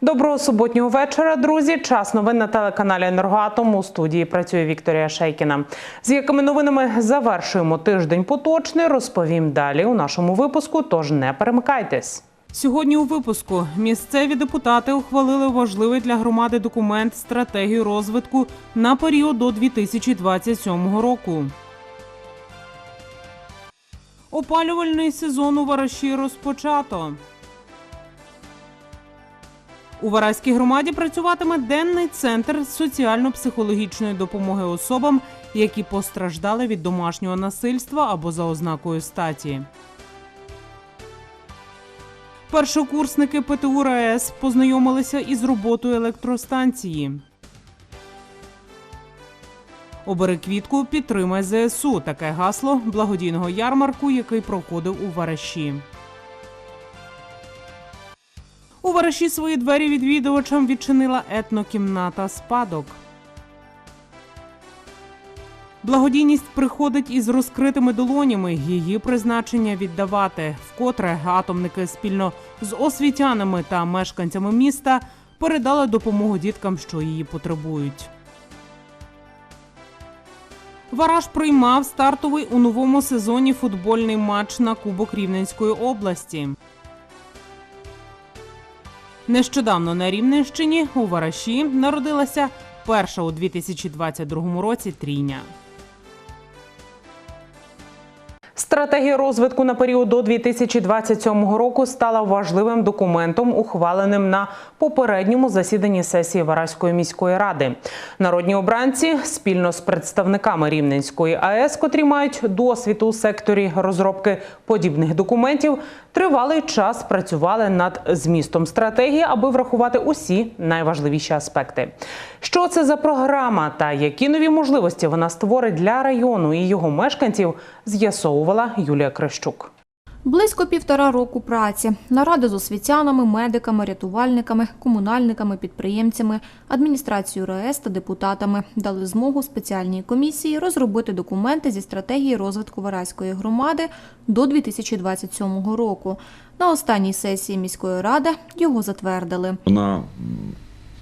Доброго суботнього вечора, друзі. Час новин на телеканалі Енергоатом. У студії працює Вікторія Шейкіна. З якими новинами завершуємо тиждень поточний, розповім далі у нашому випуску. Тож не перемикайтесь. Сьогодні у випуску місцеві депутати ухвалили важливий для громади документ стратегію розвитку на період до 2027 року. Опалювальний сезон у Вараші розпочато. У Вараській громаді працюватиме денний центр соціально-психологічної допомоги особам, які постраждали від домашнього насильства або за ознакою статі. Першокурсники ПТУ РаЕС познайомилися із роботою електростанції. Обери квітку, підтримай ЗСУ. Таке гасло благодійного ярмарку, який проходив у Вараші. У Вараші свої двері відвідувачам відчинила етнокімната спадок. Благодійність приходить із розкритими долонями. Її призначення віддавати. Вкотре атомники спільно з освітянами та мешканцями міста передали допомогу діткам, що її потребують. Вараж приймав стартовий у новому сезоні футбольний матч на Кубок Рівненської області. Нещодавно на Рівненщині у Вараші народилася перша у 2022 році трійня. Стратегія розвитку на період до 2027 року стала важливим документом, ухваленим на попередньому засіданні сесії Вараської міської ради. Народні обранці спільно з представниками Рівненської АЕС, котрі мають досвід у секторі розробки подібних документів, тривалий час працювали над змістом стратегії, аби врахувати усі найважливіші аспекти. Що це за програма та які нові можливості вона створить для району і його мешканців, з'ясовувала Юлія Крещук. Близько півтора року праці. Наради з освітянами, медиками, рятувальниками, комунальниками, підприємцями, адміністрацією РаЕС та депутатами дали змогу спеціальній комісії розробити документи зі стратегії розвитку Вараської громади до 2027 року. На останній сесії міської ради його затвердили. Вона м,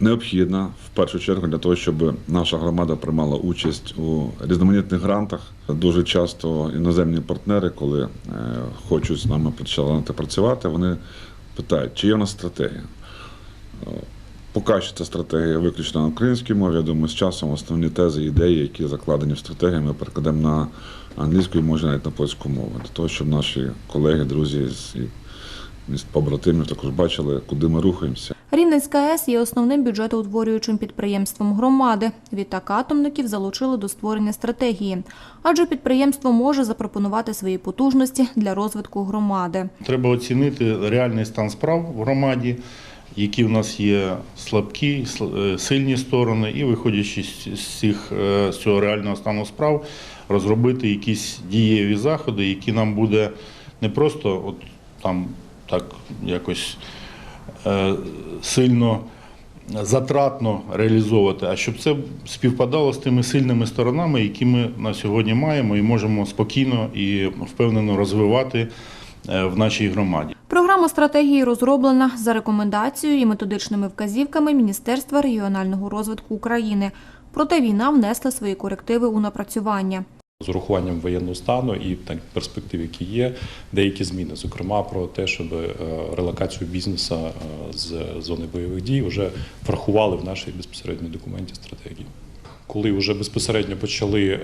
необхідна в першу чергу для того, щоб наша громада приймала участь у різноманітних грантах. Дуже часто іноземні партнери, коли е, хочуть з нами почати працювати, вони питають, чи є в нас стратегія. Е, Поки що ця стратегія виключно на українській мові. Я думаю, з часом основні тези, ідеї, які закладені в стратегії, ми перекладемо на англійську і може навіть на польську мову, для того, щоб наші колеги, друзі з міст побратимів також бачили, куди ми рухаємося. Рівненська АЕС є основним бюджетоутворюючим підприємством громади. Відтак атомників залучили до створення стратегії, адже підприємство може запропонувати свої потужності для розвитку громади. Треба оцінити реальний стан справ в громаді, які в нас є слабкі, е, сильні сторони, і виходячи з цих, е, з цього реального стану справ, розробити якісь дієві заходи, які нам буде не просто от там так якось е, сильно затратно реалізовувати, а щоб це співпадало з тими сильними сторонами, які ми на сьогодні маємо, і можемо спокійно і впевнено розвивати е, в нашій громаді. Програма стратегії розроблена за рекомендацією і методичними вказівками Міністерства регіонального розвитку України. Проте війна внесла свої корективи у напрацювання. З урахуванням воєнного стану і так перспектив, які є, деякі зміни, зокрема про те, щоб е, релокацію бізнесу е, з зони бойових дій вже врахували в нашій безпосередньо документі стратегії. Коли вже безпосередньо почали е,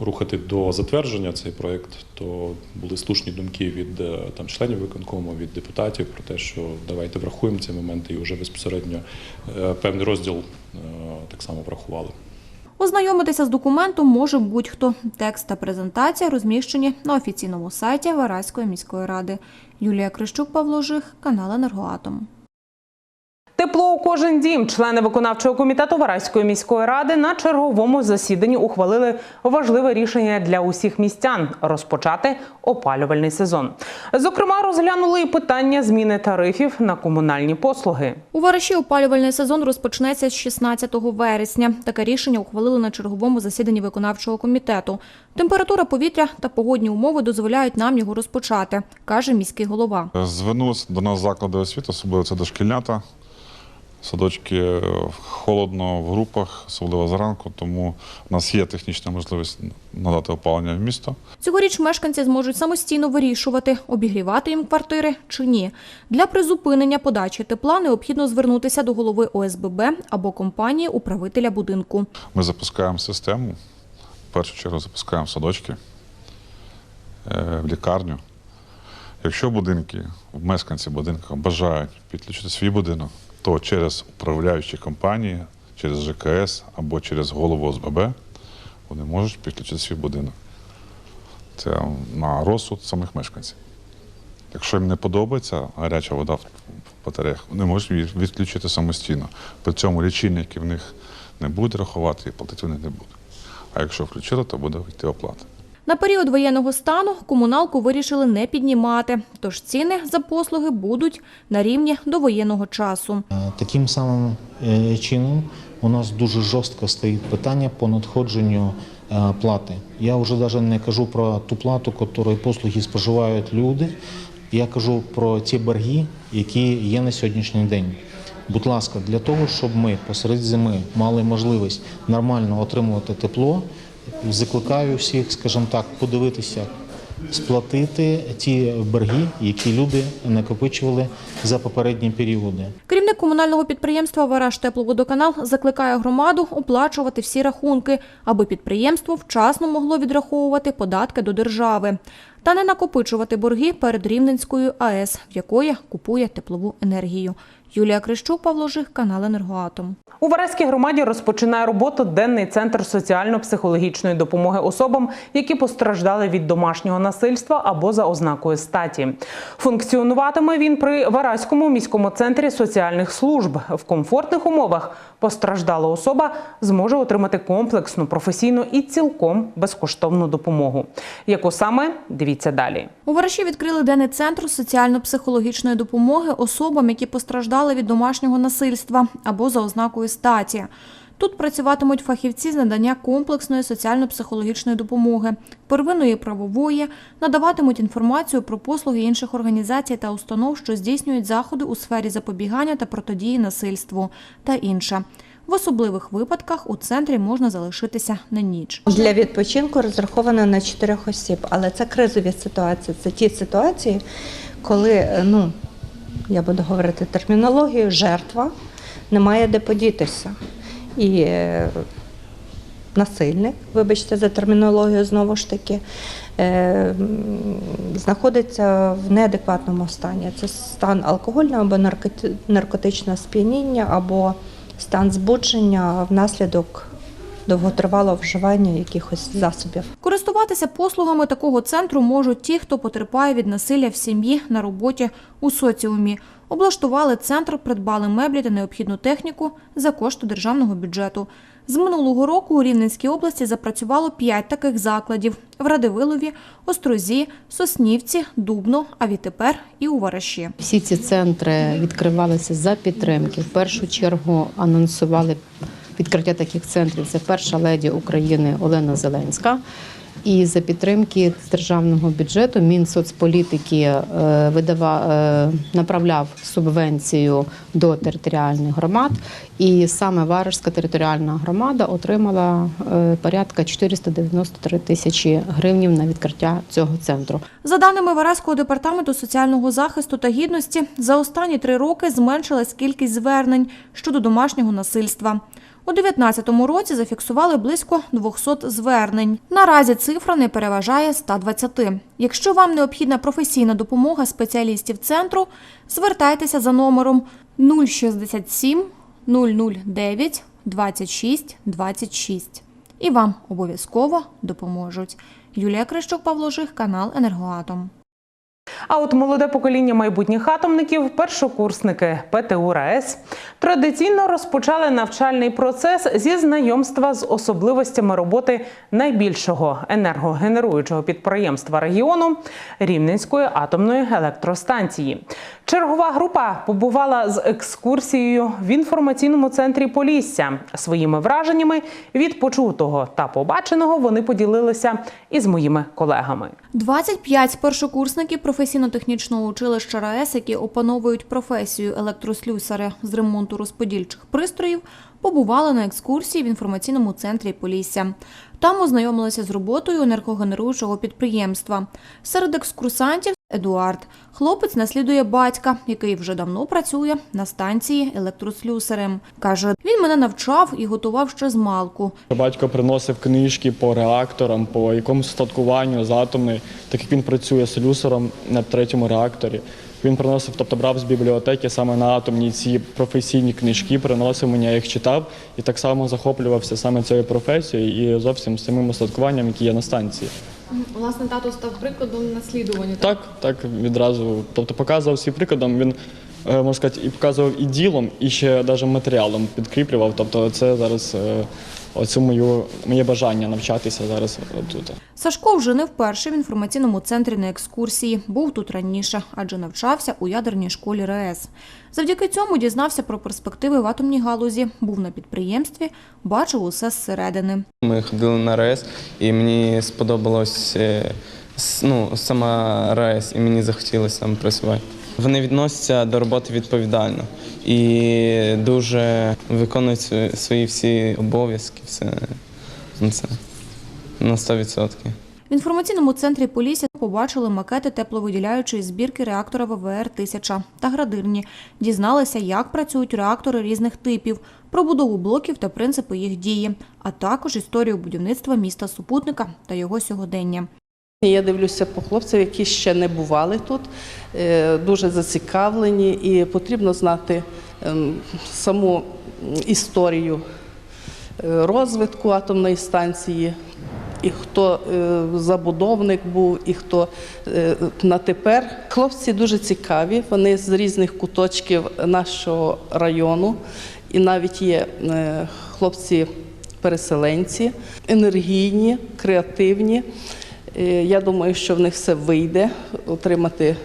рухати до затвердження цей проект, то були слушні думки від там членів виконкому, від депутатів про те, що давайте врахуємо ці моменти, і вже безпосередньо певний розділ так само врахували. Ознайомитися з документом може будь-хто. Текст та презентація розміщені на офіційному сайті Вараської міської ради. Юлія Крищук, Павло Жих, канал Енергоатом. Тепло у кожен дім. Члени виконавчого комітету Вараської міської ради на черговому засіданні ухвалили важливе рішення для усіх містян розпочати опалювальний сезон. Зокрема, розглянули і питання зміни тарифів на комунальні послуги. У Вараші опалювальний сезон розпочнеться з 16 вересня. Таке рішення ухвалили на черговому засіданні виконавчого комітету. Температура повітря та погодні умови дозволяють нам його розпочати, каже міський голова. Звернулися до нас заклади освіти, особливо це дошкільнята. Садочки е, холодно в групах, особливо зранку, тому у нас є технічна можливість надати опалення в місто. Цьогоріч мешканці зможуть самостійно вирішувати, обігрівати їм квартири чи ні. Для призупинення подачі тепла необхідно звернутися до голови ОСББ або компанії управителя будинку. Ми запускаємо систему. В першу чергу запускаємо садочки е, в лікарню. Якщо будинки, мешканці будинку бажають підключити свій будинок, то через управляючі компанії, через ЖКС або через голову ОСББ вони можуть підключити свій будинок. Це на розсуд самих мешканців. Якщо їм не подобається гаряча вода в батареях, вони можуть її відключити самостійно. При цьому лічильники в них не будуть рахувати і платити вони не будуть. А якщо включили, то буде йти оплата. На період воєнного стану комуналку вирішили не піднімати, тож ціни за послуги будуть на рівні до воєнного часу. Е, Таким самим е, чином у нас дуже жорстко стоїть питання по надходженню е, плати. Я вже навіть не кажу про ту плату, яку послуги споживають люди. Я кажу про ті борги, які є на сьогоднішній день. Будь ласка, для того, щоб ми посеред зими мали можливість нормально отримувати тепло, закликаю всіх, скажімо так, подивитися, сплатити ті борги, які люди накопичували за попередні періоди. Керівник комунального підприємства «Вараж Тепловодоканал» закликає громаду оплачувати всі рахунки, аби підприємство вчасно могло відраховувати податки до держави та не накопичувати борги перед Рівненською АЕС, в якої купує теплову енергію. Юлія Крищук, Павло Жих, канал «Енергоатом». У Вараській громаді розпочинає роботу денний центр соціально-психологічної допомоги особам, які постраждали від домашнього насильства або за ознакою статі. Функціонуватиме він при Вараському міському центрі соціальних служб. В комфортних умовах постраждала особа зможе отримати комплексну, професійну і цілком безкоштовну допомогу. Яку саме дивіться далі. У Вараші відкрили денний центр соціально-психологічної допомоги особам, які постраждали від домашнього насильства або за ознакою статі. Тут працюватимуть фахівці з надання комплексної соціально-психологічної допомоги, первинної правової, надаватимуть інформацію про послуги інших організацій та установ, що здійснюють заходи у сфері запобігання та протидії насильству та інше. В особливих випадках у центрі можна залишитися на ніч. Для відпочинку розраховано на чотирьох осіб, але це кризові ситуації. Це ті ситуації, коли, е, ну, я буду говорити термінологію, жертва не має де подітися. І е, насильник, вибачте за термінологію знову ж таки, е, знаходиться в неадекватному стані. Це стан алкогольного або наркоти- наркотичного сп'яніння, або стан збудження внаслідок довготривалого вживання якихось засобів. Користуватися послугами такого центру можуть ті, хто потерпає від насилля в сім'ї, на роботі, у соціумі. Облаштували центр, придбали меблі та необхідну техніку за кошти державного бюджету. З минулого року у Рівненській області запрацювало п'ять таких закладів – в Радивилові, Острозі, Соснівці, Дубно, а відтепер і у Вараші. Всі ці центри відкривалися за підтримки. В першу чергу анонсували відкриття таких центрів. Це перша леді України Олена Зеленська. І за підтримки державного бюджету Мінсоцполітики е, видавав, е, направляв субвенцію до територіальних громад. І саме Варежська територіальна громада отримала е, порядка 493 тисячі гривнів на відкриття цього центру. За даними Вараського департаменту соціального захисту та гідності, за останні три роки зменшилась кількість звернень щодо домашнього насильства. У 2019 році зафіксували близько 200 звернень. Наразі цифра не переважає 120. Якщо вам необхідна професійна допомога спеціалістів центру, звертайтеся за номером 067 009 26 26. І вам обов'язково допоможуть. Юлія Крищук, Павло Жих, канал Енергоатом. А от молоде покоління майбутніх атомників, першокурсники ПТУ РаЕС, традиційно розпочали навчальний процес зі знайомства з особливостями роботи найбільшого енергогенеруючого підприємства регіону Рівненської атомної електростанції. Чергова група побувала з екскурсією в інформаційному центрі Полісся. Своїми враженнями від почутого та побаченого вони поділилися із моїми колегами. 25 першокурсників професійно-технічного училища РаЕС, які опановують професію електрослюсаря з ремонту розподільчих пристроїв, побували на екскурсії в інформаційному центрі Полісся. Там ознайомилися з роботою енергогенеруючого підприємства. Серед екскурсантів Едуард. Хлопець наслідує батька, який вже давно працює на станції електрослюсарем. Каже, він мене навчав і готував ще з малку. Батько приносив книжки по реакторам, по якомусь статкуванню з атомної, так як він працює слюсаром на третьому реакторі. Він приносив, тобто брав з бібліотеки саме на атомні ці професійні книжки, приносив мені, я їх читав і так само захоплювався саме цією професією і зовсім самим устаткуванням, які є на станції. Власне, тато став прикладом наслідування. Так, так відразу. Тобто показував свій прикладом. Він е, можна сказати, і показував і ділом, і ще навіть матеріалом підкріплював. Тобто, це зараз е, оцю мою моє бажання навчатися зараз тут. Сашко вже не вперше в інформаційному центрі на екскурсії. Був тут раніше, адже навчався у ядерній школі РаЕС. Завдяки цьому дізнався про перспективи в атомній галузі, був на підприємстві, бачив усе зсередини. Ми ходили на РЕС, і мені сподобалось е, ну, сама РЕС, і мені захотілося там працювати. Вони відносяться до роботи відповідально і дуже виконують свої- всі обов'язки, все ну, це на 100%. В інформаційному центрі Полісся побачили макети тепловиділяючої збірки реактора ВВР-1000 та градирні. Дізналися, як працюють реактори різних типів, про будову блоків та принципи їх дії, а також історію будівництва міста супутника та його сьогодення. Я дивлюся по хлопців, які ще не бували тут, е, дуже зацікавлені, і потрібно знати ем, саму історію е, розвитку атомної станції, і хто е, забудовник був, і хто на тепер. Хлопці дуже цікаві, вони з різних куточків нашого району, і навіть є хлопці-переселенці, енергійні, креативні. Е, Я думаю, що в них все вийде отримати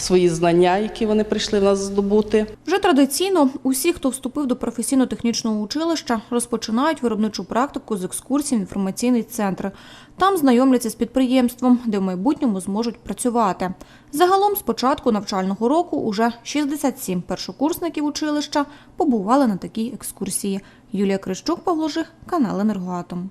свої знання, які вони прийшли в нас здобути. Вже традиційно усі, хто вступив до професійно-технічного училища, розпочинають виробничу практику з екскурсій в інформаційний центр. Там знайомляться з підприємством, де в майбутньому зможуть працювати. Загалом з початку навчального року уже 67 першокурсників училища побували на такій екскурсії. Юлія Крищук, Павло Жих, канал «Енергоатом».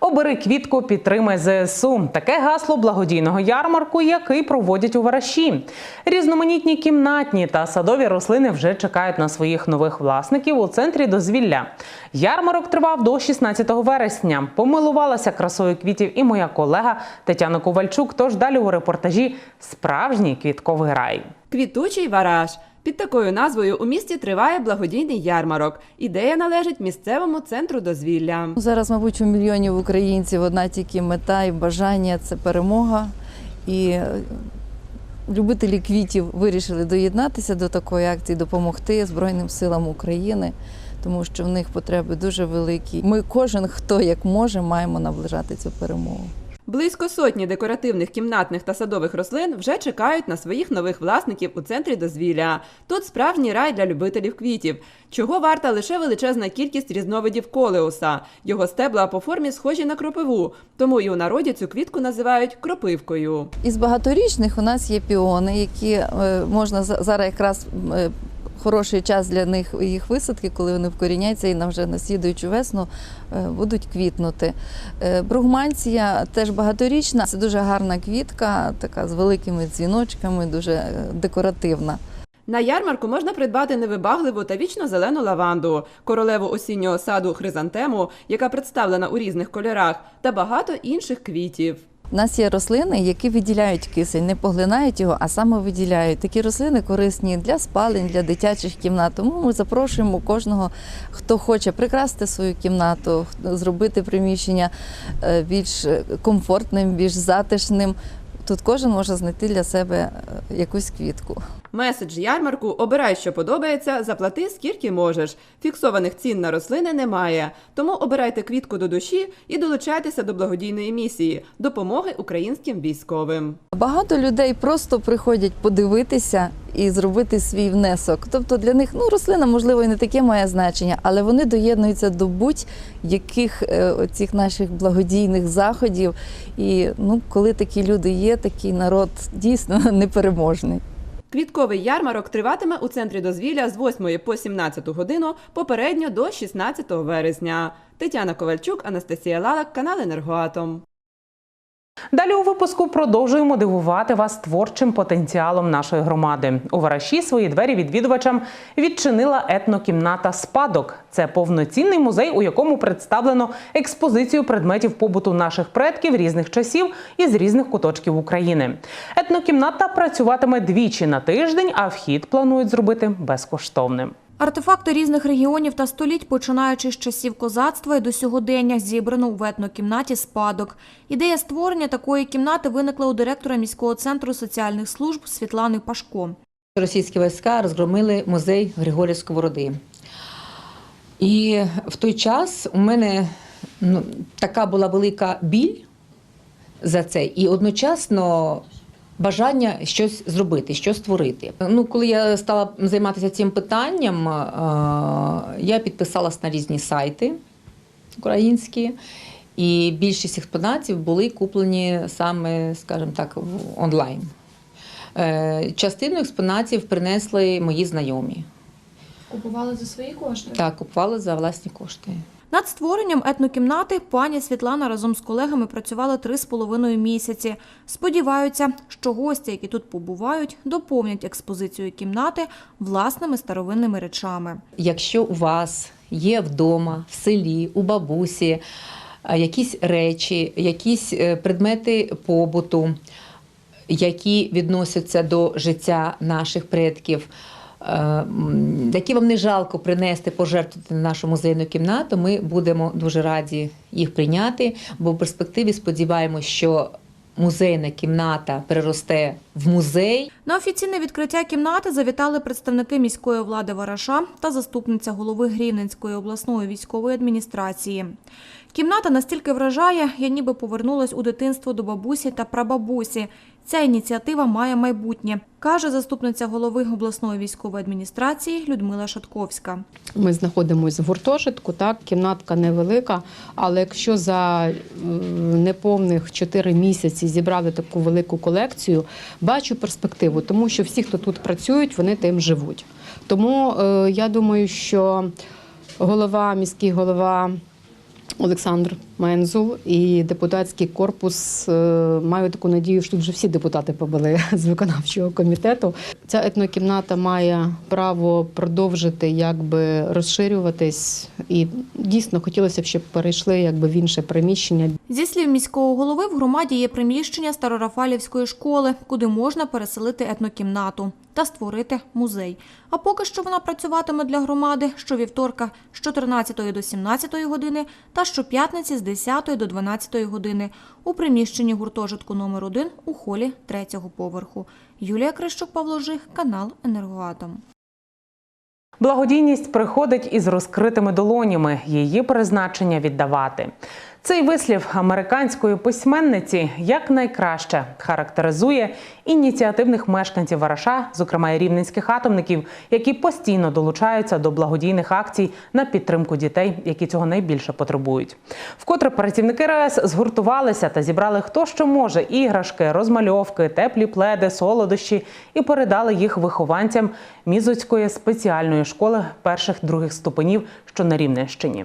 Обери квітку, підтримай ЗСУ. Таке гасло благодійного ярмарку, який проводять у Вараші. Різноманітні кімнатні та садові рослини вже чекають на своїх нових власників у центрі дозвілля. Ярмарок тривав до 16 вересня. Помилувалася красою квітів і моя колега Тетяна Ковальчук. Тож далі у репортажі справжній квітковий рай. Квітучий вараж. Під такою назвою у місті триває благодійний ярмарок. Ідея належить місцевому центру дозвілля. Зараз, мабуть, у мільйонів українців одна тільки мета і бажання це перемога. І е, любителі квітів вирішили доєднатися до такої акції, допомогти Збройним силам України, тому що в них потреби дуже великі. Ми кожен, хто як може, маємо наближати цю перемогу. Близько сотні декоративних кімнатних та садових рослин вже чекають на своїх нових власників у центрі дозвілля. Тут справжній рай для любителів квітів, чого варта лише величезна кількість різновидів колеуса. Його стебла по формі схожі на кропиву, тому і у народі цю квітку називають кропивкою. Із багаторічних у нас є піони, які е, можна за- зараз якраз е, хороший час для них їх висадки, коли вони вкоріняться і на вже на слідуючу весну е, будуть квітнути. Е, Бругманція теж багаторічна. Це дуже гарна квітка, така з великими дзвіночками, дуже е, декоративна. На ярмарку можна придбати невибагливу та вічно зелену лаванду, королеву осіннього саду хризантему, яка представлена у різних кольорах, та багато інших квітів. У нас є рослини, які виділяють кисень, не поглинають його, а саме виділяють. Такі рослини корисні для спалень, для дитячих кімнат. Тому ми запрошуємо кожного, хто хоче прикрасити свою кімнату, зробити приміщення е, більш комфортним, більш затишним. Тут кожен може знайти для себе е, якусь квітку. Меседж ярмарку Обирай, що подобається, заплати скільки можеш. Фіксованих цін на рослини немає. Тому обирайте квітку до душі і долучайтеся до благодійної місії допомоги українським військовим. Багато людей просто приходять подивитися і зробити свій внесок. Тобто для них ну рослина, можливо, і не таке має значення, але вони доєднуються до будь-яких е, оцих наших благодійних заходів. І ну, коли такі люди є, такий народ дійсно непереможний. Квітковий ярмарок триватиме у центрі дозвілля з 8 по 17 годину, попередньо до 16 вересня. Тетяна Ковальчук, Анастасія Лалак, канал Енергоатом. Далі у випуску продовжуємо дивувати вас творчим потенціалом нашої громади. У Вараші свої двері відвідувачам відчинила етнокімната Спадок. Це повноцінний музей, у якому представлено експозицію предметів побуту наших предків різних часів і з різних куточків України. Етнокімната працюватиме двічі на тиждень, а вхід планують зробити безкоштовним. Артефакти різних регіонів та століть, починаючи з часів козацтва і до сьогодення, зібрано у етнокімнаті спадок. Ідея створення такої кімнати виникла у директора міського центру соціальних служб Світлани Пашко. Російські війська розгромили музей Григорія Сковороди. І в той час у мене ну, така була велика біль за це, і одночасно бажання щось зробити, щось створити. Ну, коли я стала займатися цим питанням, е, я підписалась на різні сайти українські. І більшість експонатів були куплені саме, скажімо так, онлайн. Е, Частину експонатів принесли мої знайомі. Купували за свої кошти? Так, купували за власні кошти. Над створенням етнокімнати пані Світлана разом з колегами працювали три з половиною місяці. Сподіваються, що гості, які тут побувають, доповнять експозицію кімнати власними старовинними речами. Якщо у вас є вдома, в селі, у бабусі е, якісь речі, якісь е, предмети побуту, які відносяться до життя наших предків, які вам не жалко принести, пожертвувати на нашу музейну кімнату, ми будемо дуже раді їх прийняти, бо в перспективі сподіваємося, що музейна кімната переросте в музей. На офіційне відкриття кімнати завітали представники міської влади Вараша та заступниця голови Грівненської обласної військової адміністрації. Кімната настільки вражає, я ніби повернулась у дитинство до бабусі та прабабусі. Ця ініціатива має майбутнє, каже заступниця голови обласної військової адміністрації Людмила Шатковська. Ми знаходимося в гуртожитку, так, кімнатка невелика, але якщо за неповних 4 місяці зібрали таку велику колекцію, бачу перспективу, тому що всі, хто тут працюють, вони тим живуть. Тому е, я думаю, що голова, міський голова Олександр Мензул і депутатський корпус е, маю таку надію, що тут вже всі депутати побули з виконавчого комітету. Ця етнокімната має право продовжити якби розширюватись, і дійсно хотілося б, щоб перейшли якби в інше приміщення. Зі слів міського голови, в громаді є приміщення Старорафалівської школи, куди можна переселити етнокімнату та створити музей. А поки що вона працюватиме для громади щовівторка з 14 до 17 години та щоп'ятниці з 10 до 12 години у приміщенні гуртожитку номер 1 у холі третього поверху. Юлія Крищук, Павло Жих, канал Енергоатом. Благодійність приходить із розкритими долонями. Її призначення віддавати. Цей вислів американської письменниці якнайкраще характеризує ініціативних мешканців Вараша, зокрема і рівненських атомників, які постійно долучаються до благодійних акцій на підтримку дітей, які цього найбільше потребують. Вкотре працівники РАЕС згуртувалися та зібрали хто що може іграшки, розмальовки, теплі пледи, солодощі і передали їх вихованцям Мізоцької спеціальної школи перших других ступенів, що на Рівненщині.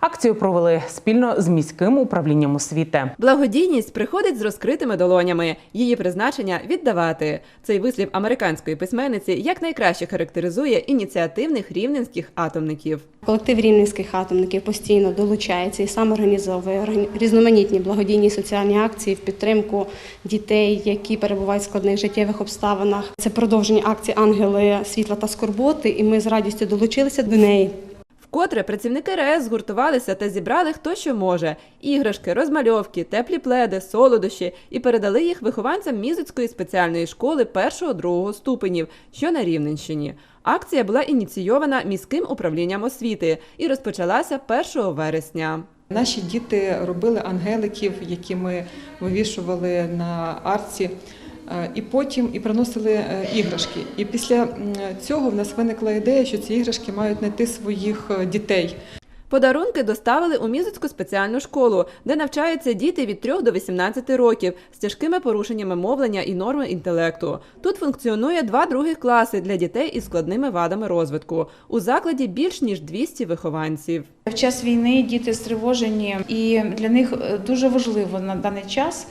Акцію провели спільно з міським управлінням освіти. Благодійність приходить з розкритими долонями. Її призначення віддавати. Цей вислів американської письменниці якнайкраще характеризує ініціативних рівненських атомників. Колектив рівненських атомників постійно долучається і сам організовує органі- різноманітні благодійні соціальні акції в підтримку дітей, які перебувають в складних життєвих обставинах. Це продовження акції Ангели світла та скорботи, і ми з радістю долучилися до неї. Вкотре працівники РАЕС згуртувалися та зібрали хто що може: іграшки, розмальовки, теплі пледи, солодощі і передали їх вихованцям Мізицької спеціальної школи першого-другого ступенів, що на Рівненщині. Акція була ініційована міським управлінням освіти і розпочалася 1 вересня. Наші діти робили ангеликів, які ми вивішували на арці, і потім і приносили е, іграшки. І після цього в нас виникла ідея, що ці іграшки мають знайти своїх е, дітей. Подарунки доставили у Мізицьку спеціальну школу, де навчаються діти від 3 до 18 років з тяжкими порушеннями мовлення і норми інтелекту. Тут функціонує два других класи для дітей із складними вадами розвитку. У закладі більш ніж 200 вихованців. В час війни діти стривожені, і для них е, дуже важливо на даний час е,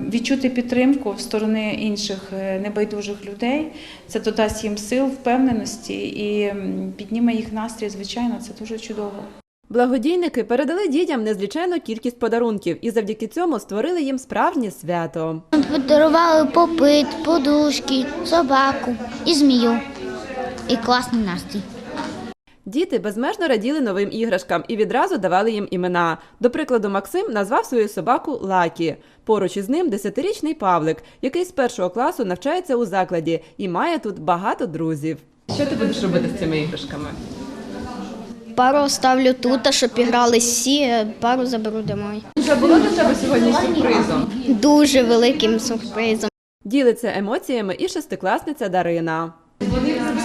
відчути підтримку в сторони інших е, небайдужих людей. Це додасть їм сил, впевненості і підніме їх настрій. Звичайно, це дуже чудово. Благодійники передали дітям незліченну кількість подарунків і завдяки цьому створили їм справжнє свято. Подарували попит, подушки, собаку і змію. І класний настрій. Діти безмежно раділи новим іграшкам і відразу давали їм імена. До прикладу, Максим назвав свою собаку Лакі. Поруч із ним десятирічний Павлик, який з першого класу навчається у закладі і має тут багато друзів. Що ти будеш робити з цими іграшками? Пару ставлю тут, щоб грали всі, пару заберу домой. Це було для тебе сьогодні сюрпризом. Дуже великим сюрпризом. Ділиться емоціями і шестикласниця Дарина.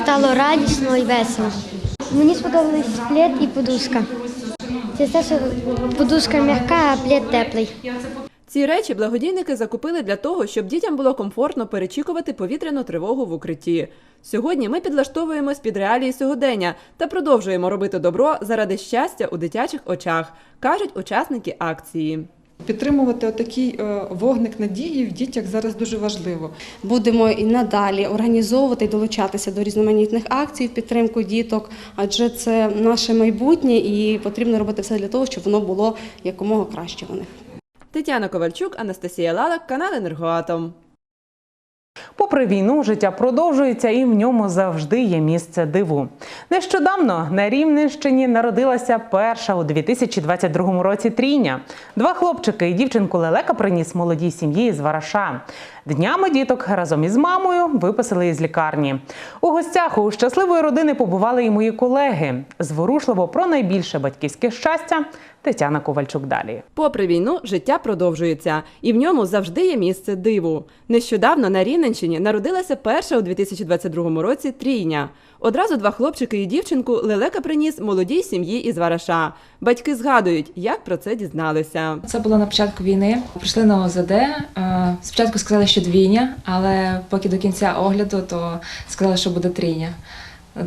Стало радісно і весело. Мені сподобались плед і подушка. Це те, що подушка м'яка, а плед теплий. Ці речі благодійники закупили для того, щоб дітям було комфортно перечікувати повітряну тривогу в укритті. Сьогодні ми підлаштовуємось під реалії сьогодення та продовжуємо робити добро заради щастя у дитячих очах, кажуть учасники акції. Підтримувати отакий е, вогник надії в дітях зараз дуже важливо. Будемо і надалі організовувати і долучатися до різноманітних акцій в підтримку діток, адже це наше майбутнє, і потрібно робити все для того, щоб воно було якомога краще у них. Тетяна Ковальчук, Анастасія Лалак, канал Енергоатом. Попри війну, життя продовжується і в ньому завжди є місце диву. Нещодавно на Рівненщині народилася перша у 2022 році трійня. Два хлопчики і дівчинку лелека приніс молодій сім'ї з Вараша. Днями діток разом із мамою виписали із лікарні. У гостях у щасливої родини побували і мої колеги. Зворушливо про найбільше батьківське щастя Тетяна Ковальчук далі. Попри війну, життя продовжується, і в ньому завжди є місце диву. Нещодавно на Рівненщині народилася перша у 2022 році трійня. Одразу два хлопчики і дівчинку лелека приніс молодій сім'ї із Вараша. Батьки згадують, як про це дізналися. Це було на початку війни. Прийшли на ОЗД. е, Спочатку сказали, що двійня, але поки до кінця огляду, то сказали, що буде трійня.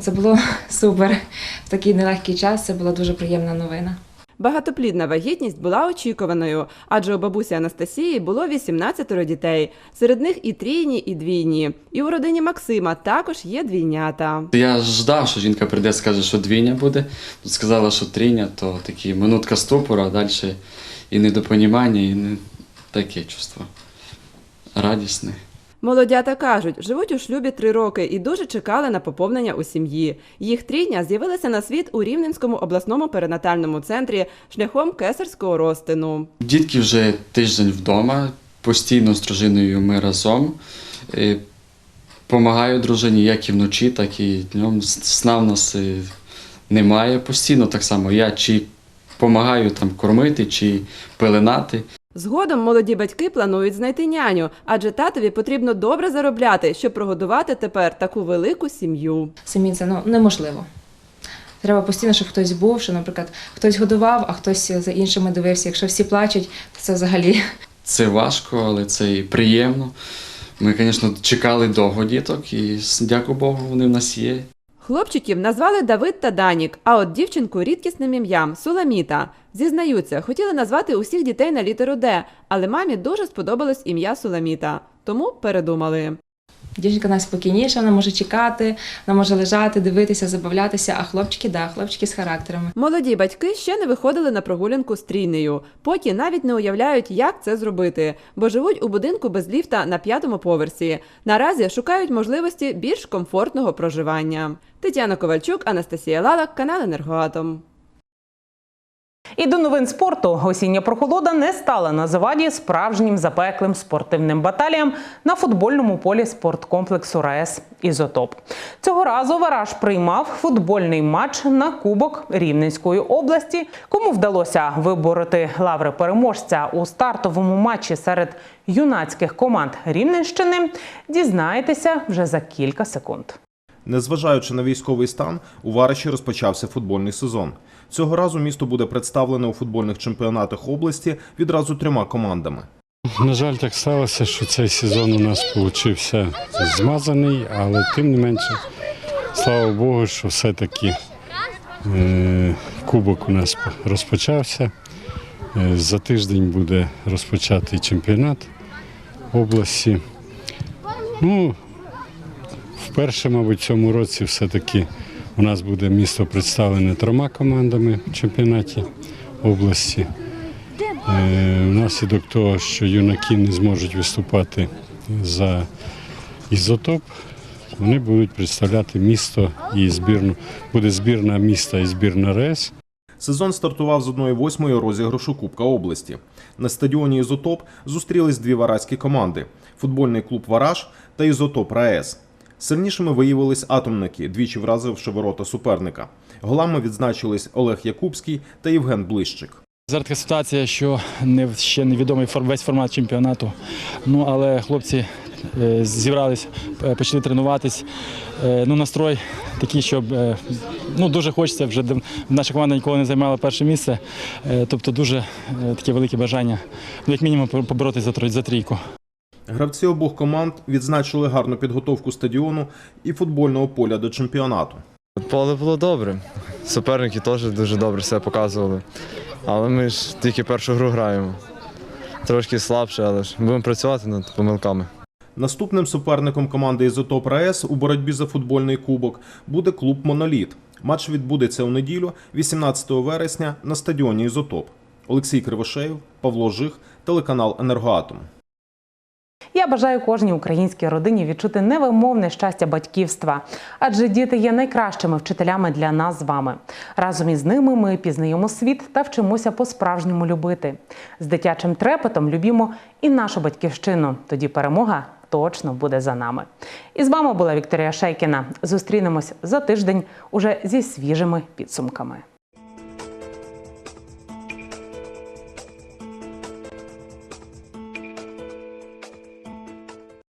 Це було супер. В такий нелегкий час це була дуже приємна новина. Багатоплідна вагітність була очікуваною, адже у бабусі Анастасії було 18 дітей. Серед них і трійні, і двійні. І у родині Максима також є двійнята. Я ждав, що жінка прийде, скаже, що двійня буде. Сказала, що трійня, то такі минутка ступора, а далі і недопонімання, і не таке чувство. Радісне. Молодята кажуть, живуть у шлюбі три роки і дуже чекали на поповнення у сім'ї. Їх трійня з'явилася на світ у Рівненському обласному перинатальному центрі шляхом кесарського розтину. Дітки вже тиждень вдома, постійно з дружиною ми разом. Е, Помагаю дружині як і вночі, так і днем. Сна в нас е, немає постійно так само. Я чи допомагаю там кормити, чи пеленати. Згодом молоді батьки планують знайти няню, адже татові потрібно добре заробляти, щоб прогодувати тепер таку велику сім'ю. Самі це ну, неможливо. Треба постійно, щоб хтось був, що, наприклад, хтось годував, а хтось за іншими дивився. Якщо всі плачуть, то це взагалі Це важко, але це і приємно. Ми, звісно, чекали довго діток, і дякую Богу, вони в нас є. Хлопчиків назвали Давид та Данік, а от дівчинку рідкісним ім'ям Суламіта. Зізнаються, хотіли назвати усіх дітей на літеру Д, але мамі дуже сподобалось ім'я Суламіта, тому передумали. Дівчинка найспокійніша, вона може чекати, вона може лежати, дивитися, забавлятися, а хлопчики, да, хлопчики з характерами. Молоді батьки ще не виходили на прогулянку з трійнею, поки навіть не уявляють, як це зробити, бо живуть у будинку без ліфта на п'ятому поверсі. Наразі шукають можливості більш комфортного проживання. Тетяна Ковальчук, Анастасія Лалак, канал Енергоатом. І до новин спорту осіння прохолода не стала на заваді справжнім запеклим спортивним баталіям на футбольному полі спорткомплексу РаЕС Ізотоп. Цього разу Вараж приймав футбольний матч на Кубок Рівненської області. Кому вдалося вибороти лаври переможця у стартовому матчі серед юнацьких команд Рівненщини, дізнаєтеся вже за кілька секунд. Незважаючи на військовий стан, у Вараші розпочався футбольний сезон. Цього разу місто буде представлене у футбольних чемпіонатах області відразу трьома командами. На жаль, так сталося, що цей сезон у нас вийшов змазаний, але тим не менше, слава Богу, що все-таки е, кубок у нас розпочався. Е, За тиждень буде розпочатий чемпіонат області. Ну, вперше, мабуть, в цьому році все-таки у нас буде місто представлене трьома командами в чемпіонаті області. Е, Внаслідок того, що юнаки не зможуть виступати за ізотоп, вони будуть представляти місто і збірну. Буде збірна міста і збірна РЕС. Сезон стартував з 1-8 розіграшу Кубка області. На стадіоні Ізотоп зустрілись дві вараські команди: футбольний клуб Вараж та Ізотоп РаЕС. Сильнішими виявились атомники, двічі вразивши ворота суперника. Голами відзначились Олег Якубський та Євген Блищик. Зараз така ситуація, що не ще невідомий весь формат чемпіонату. Ну але хлопці е, зібрались, е, почали тренуватись. Е, Ну, настрой такий, щоб е, ну, дуже хочеться вже наша команда ніколи не займала перше місце. Тобто дуже таке велике бажання, ну, як мінімум, поборотися за трійку. Гравці обох команд відзначили гарну підготовку стадіону і футбольного поля до чемпіонату. Поле було добре. Суперники теж дуже добре себе показували. Але ми ж тільки першу гру граємо. Трошки слабше, але ж будемо працювати над помилками. Наступним суперником команди Ізотоп РаЕС у боротьбі за футбольний кубок буде клуб Моноліт. Матч відбудеться у неділю, 18 вересня, на стадіоні Ізотоп. Олексій Кривошеєв, Павло Жих, телеканал Енергоатом. Я бажаю кожній українській родині відчути невимовне щастя батьківства, адже діти є найкращими вчителями для нас з вами. Разом із ними ми пізнаємо світ та вчимося по-справжньому любити. З дитячим трепетом любімо і нашу батьківщину. Тоді перемога точно буде за нами. І з вами була Вікторія Шейкіна. Зустрінемось за тиждень уже зі свіжими підсумками.